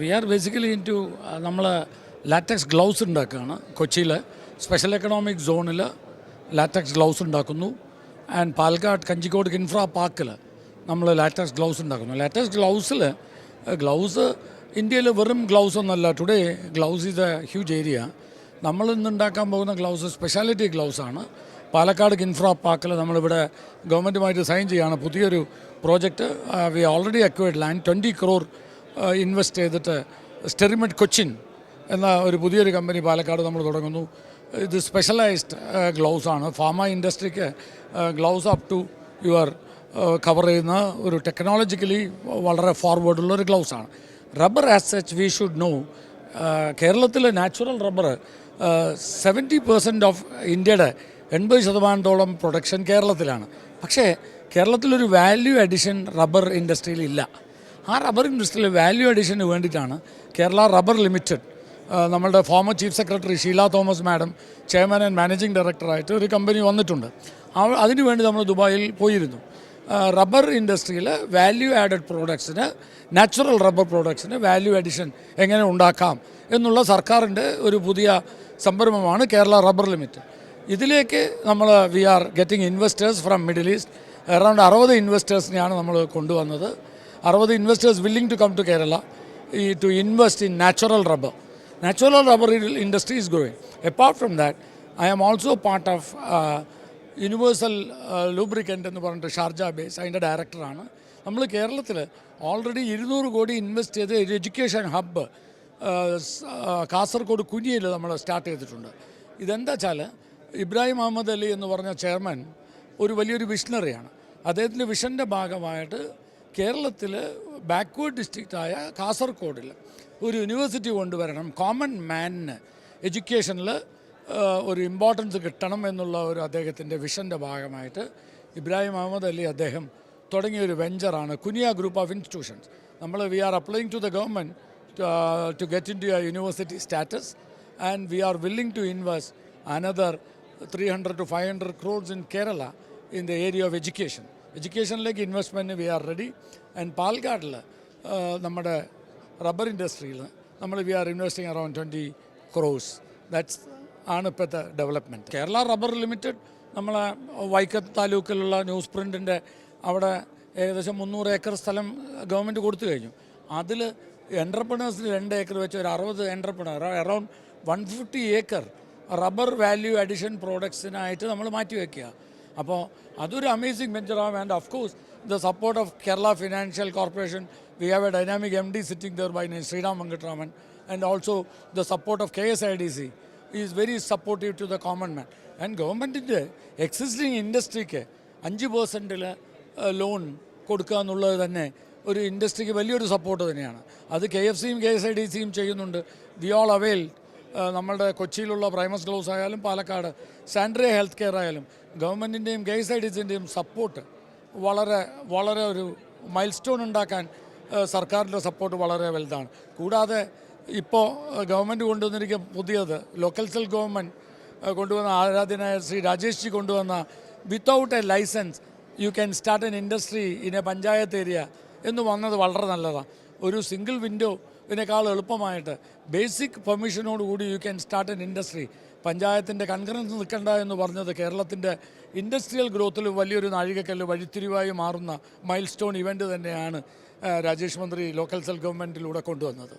V are basically into നമ്മൾ latex gloves ഉണ്ടാക്കുകയാണ് കൊച്ചിയിൽ സ്പെഷ്യൽ എക്കണോമിക് സോണിൽ ലാറ്റക്സ് ഗ്ലൗസ് ഉണ്ടാക്കുന്നു. ആൻഡ് പാലക്കാട് കഞ്ചിക്കോട് ഇൻഫ്രാ പാർക്കിൽ നമ്മൾ ലാറ്റക്സ് ഗ്ലൗസ് ഉണ്ടാക്കുന്നു. ലാറ്റക്സ് ഗ്ലൗസിൽ ഗ്ലൗസ് ഇന്ത്യയിൽ വെറും ഗ്ലൗസ് ഒന്നല്ല. Today gloves is a huge area നമ്മൾ ഇന്ന് ഉണ്ടാക്കാൻ പോകുന്ന ഗ്ലൗസ് സ്പെഷ്യാലിറ്റി ഗ്ലൗസ് ആണ്. പാലക്കാട് ഇൻഫ്രാ പാർക്കിൽ നമ്മളിവിടെ ഗവൺമെന്റുമായിട്ട് സൈൻ ചെയ്യുകയാണ് പുതിയൊരു project we already acquired land twenty crore invest ചെയ്തിട്ട് സ്റ്റെറിമെഡ് കൊച്ചിൻ എന്ന ഒരു പുതിയൊരു കമ്പനി പാലക്കാട് നമ്മൾ തുടങ്ങുന്നു. ഇത് സ്പെഷ്യലൈസ്ഡ് ഗ്ലൗസ് ആണ്. Pharma ഇൻഡസ്ട്രിക്ക് gloves up to your cover ചെയ്യുന്ന ഒരു ടെക്നോളജിക്കലി വളരെ ഫോർവേഡുള്ള ഒരു ഗ്ലൗസ് ആണ്. Rubber as such we should know കേരളത്തിലെ natural rubber seventy percent of ഇന്ത്യയുടെ എൺപത് ശതമാനത്തോളം പ്രൊഡക്ഷൻ കേരളത്തിലാണ്. പക്ഷേ കേരളത്തിലൊരു വാല്യൂ അഡിഷൻ റബ്ബർ ഇൻഡസ്ട്രിയിൽ ഇല്ല. ആ റബ്ബർ ഇൻഡസ്ട്രിയിലെ വാല്യൂ അഡീഷന് വേണ്ടിയിട്ടാണ് കേരള റബ്ബർ ലിമിറ്റഡ് നമ്മളുടെ former chief secretary Sheela Thomas madam chairman and managing ഡയറക്ടറായിട്ട് ഒരു കമ്പനി വന്നിട്ടുണ്ട്. അതിനുവേണ്ടി നമ്മൾ ദുബായിൽ പോയിരുന്നു. റബ്ബർ ഇൻഡസ്ട്രിയിൽ വാല്യൂ ആഡഡ് പ്രോഡക്ട്സിന് നാച്ചുറൽ റബ്ബർ പ്രോഡക്ട്സിന് വാല്യൂ അഡീഷൻ എങ്ങനെ ഉണ്ടാക്കാം എന്നുള്ള സർക്കാരിന്റെ ഒരു പുതിയ സംരംഭമാണ് കേരള റബ്ബർ ലിമിറ്റ് ഇതിലേക്ക് നമ്മൾ we are getting investors from middle east around അറുപത് ഇൻവെസ്റ്റേഴ്സിനെയാണ് നമ്മൾ കൊണ്ടുവന്നത്. അറുപത് investors willing to come to Kerala ഈ to invest in natural rubber natural rubber industry is growing apart from that I am also part of universal lubricant എന്ന് പറഞ്ഞിട്ട് Sharjah base അതിന്റെ ഡയറക്ടറാണ് നമ്മൾ കേരളത്തിൽ ഓൾറെഡി ഇരുന്നൂറ് കോടി ഇൻവെസ്റ്റ് ചെയ്ത് ഒരു എഡ്യൂക്കേഷൻ ഹബ്ബ് കാസർഗോഡ് കുനിയിൽ നമ്മൾ സ്റ്റാർട്ട് ചെയ്തിട്ടുണ്ട്. ഇതെന്താ വെച്ചാൽ ഇബ്രാഹിം അഹമ്മദ് അലി എന്ന് പറഞ്ഞ ചെയർമാൻ ഒരു വലിയൊരു വിഷണറിയാണ് അദ്ദേഹത്തിന്റെ വിഷന്റെ ഭാഗമായിട്ട് കേരളത്തിൽ ബാക്ക്വേർഡ് ഡിസ്ട്രിക്റ്റായ കാസർഗോഡിൽ ഒരു യൂണിവേഴ്സിറ്റി കൊണ്ടുവരണം കോമൺ മാനിന് എഡ്യൂക്കേഷനിൽ ഒരു ഇമ്പോർട്ടൻസ് കിട്ടണം എന്നുള്ള ഒരു അദ്ദേഹത്തിന്റെ വിഷന്റെ ഭാഗമായിട്ട് ഇബ്രാഹിം അഹമ്മദ് അലി അദ്ദേഹം തുടങ്ങിയ ഒരു വെഞ്ചറാണ് കുനിയ ഗ്രൂപ്പ് ഓഫ് ഇൻസ്റ്റിറ്റ്യൂഷൻസ് നമ്മൾ we are applying to the government to get into university status and we are willing to invest another three hundred to five hundred crores in Kerala in the area of education എഡ്യൂക്കേഷനിലേക്ക് investment we are ready and പാൽക്കാട്ടിൽ നമ്മുടെ rubber ഇൻഡസ്ട്രിയിൽ നമ്മൾ we are investing around twenty crores that's ആണ് ഇപ്പോഴത്തെ development Kerala rubber limited നമ്മളെ വൈക്കത്ത് താലൂക്കിലുള്ള news പ്രിന്റിന്റെ അവിടെ ഏകദേശം മുന്നൂറ് ഏക്കർ സ്ഥലം ഗവൺമെന്റ് കൊടുത്തു കഴിഞ്ഞു. അതിൽ എന്റർപ്രണേഴ്സിന് രണ്ട് ഏക്കർ വെച്ച് ഒരു അറുപത് entrepreneur around one fifty acre rubber value addition പ്രോഡക്ട്സിനായിട്ട് നമ്മൾ മാറ്റി വയ്ക്കുക അപ്പോൾ അതൊരു amazing വെഞ്ചറാണ് and of course the support of Kerala financial corporation we have a dynamic M D sitting there by നെയ് Sriram Venkataraman and also the support of K S I D C is very supportive to the common man and ഗവൺമെന്റിന്റെ existing ഇൻഡസ്ട്രിക്ക് അഞ്ച് പേഴ്സന്റിൽ loan കൊടുക്കുക എന്നുള്ളത് തന്നെ ഒരു ഇൻഡസ്ട്രിക്ക് വലിയൊരു support തന്നെയാണ്. അത് കെ എഫ് സിയും കെ എസ് ഐ ഡി സിയും ചെയ്യുന്നുണ്ട്. വി ഓൾ അവെയിൽ നമ്മളുടെ കൊച്ചിയിലുള്ള പ്രൈമസ് ഗ്ലൗസ് ആയാലും പാലക്കാട് സാൻഡ്രിയ ഹെൽത്ത് കെയർ ആയാലും ഗവൺമെന്റിന്റെയും കെ എസ് ഐ ഡി സിന്റെയും സപ്പോർട്ട് വളരെ വളരെ ഒരു മൈൽ സ്റ്റോൺ ഉണ്ടാക്കാൻ സർക്കാരിന്റെ സപ്പോർട്ട് വളരെ വലുതാണ്. കൂടാതെ ഇപ്പോൾ ഗവൺമെന്റ് കൊണ്ടുവന്നിരിക്കുന്ന പുതിയത് ലോക്കൽ സെൽ ഗവൺമെന്റ് കൊണ്ടുവന്ന ആരാധനായ ശ്രീ രാജേഷ് ജി കൊണ്ടുവന്ന without a licence you can start an industry in a panchayat area എന്ന് വന്നത് വളരെ നല്ലതാണ്. ഒരു സിംഗിൾ വിൻഡോ ഇതിനേക്കാൾ എളുപ്പമായിട്ട്. Basic പെർമിഷനോടുകൂടി you can start an industry പഞ്ചായത്തിന്റെ കൺകറൻസ് നിൽക്കണ്ട എന്ന് പറഞ്ഞത് കേരളത്തിന്റെ ഇൻഡസ്ട്രിയൽ ഗ്രോത്തിൽ വലിയൊരു നാഴികക്കല്ല് വഴിത്തിരിവായി മാറുന്ന മൈൽ സ്റ്റോൺ ഇവന്റ് തന്നെയാണ് രാജേഷ് മന്ത്രി ലോക്കൽ സെൽ ഗവൺമെന്റിലൂടെ കൊണ്ടുവന്നത്.